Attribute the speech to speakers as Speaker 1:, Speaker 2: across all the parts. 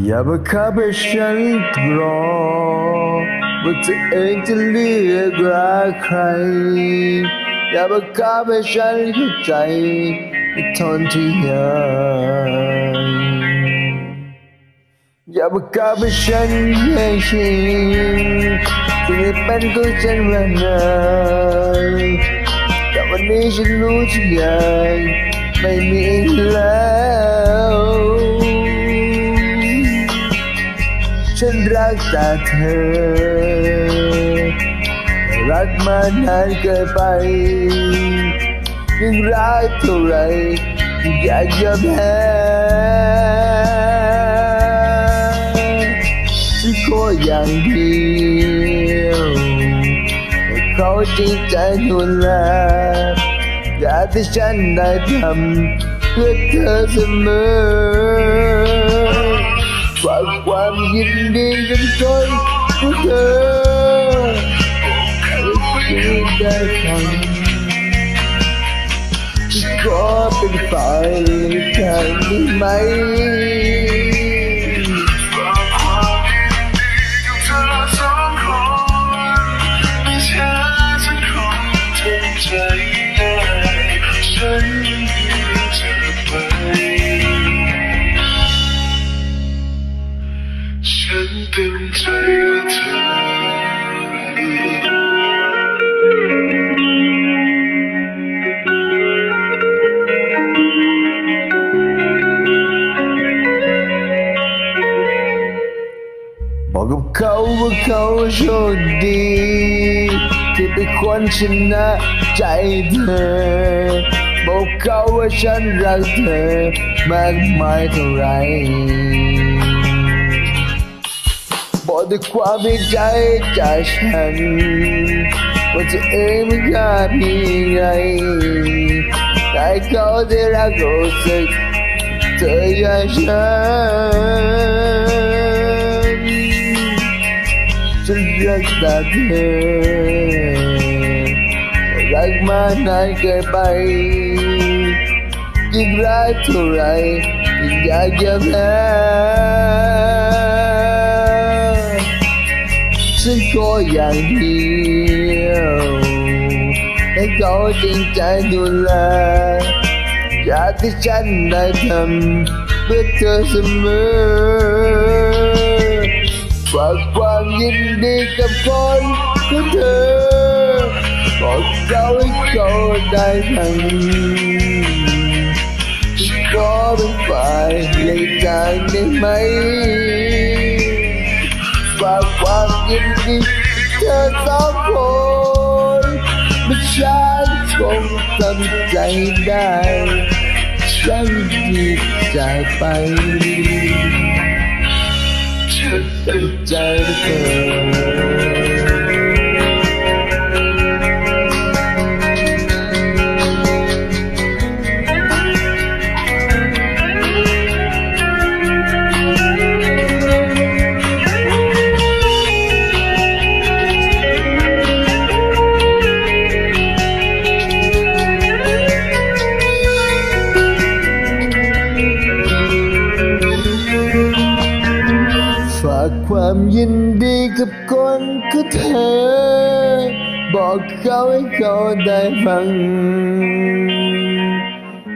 Speaker 1: อย่าบังคับให้ฉันรอว่าตัวเองจะเลือกรักใคร อย่าบังคับให้ฉันเข้าใจในทนที่ยากอย่าบังคับให้ฉันให้ชินที่ได้เป็นของฉันมานานแต่วันนี้ฉันรู้ทุกอย่างไม่มีแล้ว รักแต่เธอ รักมานานเกินไปยังรักเท่าไรอยากจะแพ้ฉันขออย่างเดียวเขาจริงใจดูแลอยากให้ฉันได้ทำเพื่อเธอเสมอ ฝากความยินดีกับคนเธอได้ฟังก็เป็นฝ่ายแทางนี้ไหม
Speaker 2: เขา
Speaker 1: ว่าเขาโชคดี ที่เป็นคนชนะใจเธอ บอกเขาว่าฉันรักเธอ มากมายเท่าไรบอกด้วยความในใจจากฉันว่าตัวเองไม่กล้าเพียงไรแต่เขาได้รักรู้สึกเธออย่างฉัน รักแต่เธอ รักมานานเกินไป ยิ่งรักเท่าไรยิ่งอยากจะแพ้ฉันขออย่างเดียวให้เขาจริงใจดูแลอยากให้ฉันได้ทำเพื่อเธอเสมอ ฝากความยินดีกับคนของเธอบอกเขาให้เขาได้ทันฉันขอเป็นฝ่ายในทางได้ไหมฝากความยินดีเธอสองคนไม่ฉันคงทำใจได้ฉันดีใจไป
Speaker 2: ฉั
Speaker 1: ความยินดีกับคนคือเธอ บอกเขาให้เขาได้ฟัง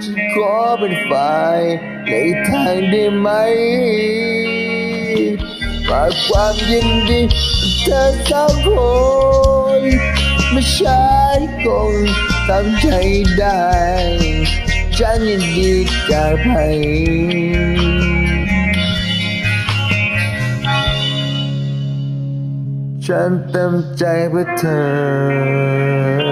Speaker 1: ฉันขอเป็นฝ่ายในทางได้ไหมฝากความยินดีเธอสองคนไม่ใช่คงทำใจได้ ฉันยินดีกับใคร ฉันเต็มใจเพื่อเธอ